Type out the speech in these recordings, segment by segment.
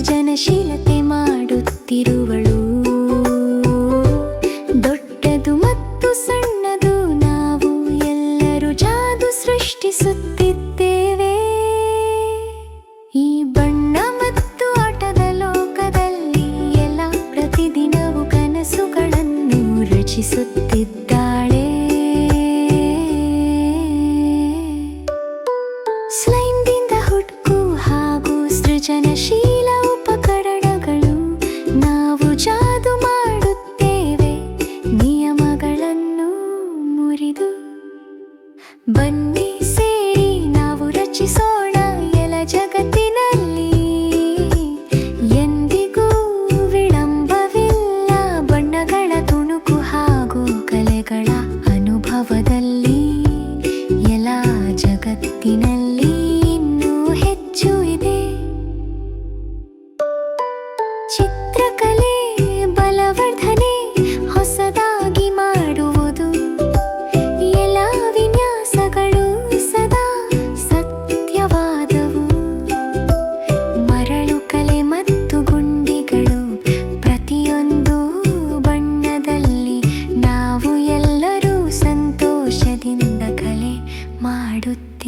ಜನಶೀಲತೆ ಮಾಡುತ್ತಿರುವಳು. ದೊಡ್ಡದು ಮತ್ತು ಸಣ್ಣದು ನಾವು ಎಲ್ಲರೂ ಜಾದು ಸೃಷ್ಟಿಸುತ್ತಿದ್ದೇವೆ. ಈ ಬಣ್ಣ ಮತ್ತು ಆಟದ ಲೋಕದಲ್ಲಿ ಎಲ್ಲ ಪ್ರತಿದಿನವೂ ಕನಸುಗಳನ್ನು ರಚಿಸುತ್ತಿದ್ದ ಬನ್ನಿ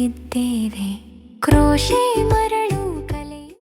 ಸಂತೋಷದಿಂದ ಕಲೆ ಮಾಡುತ್ತಿದ್ದೇವೆ ಕ್ರೋಶೆ ಮರಳು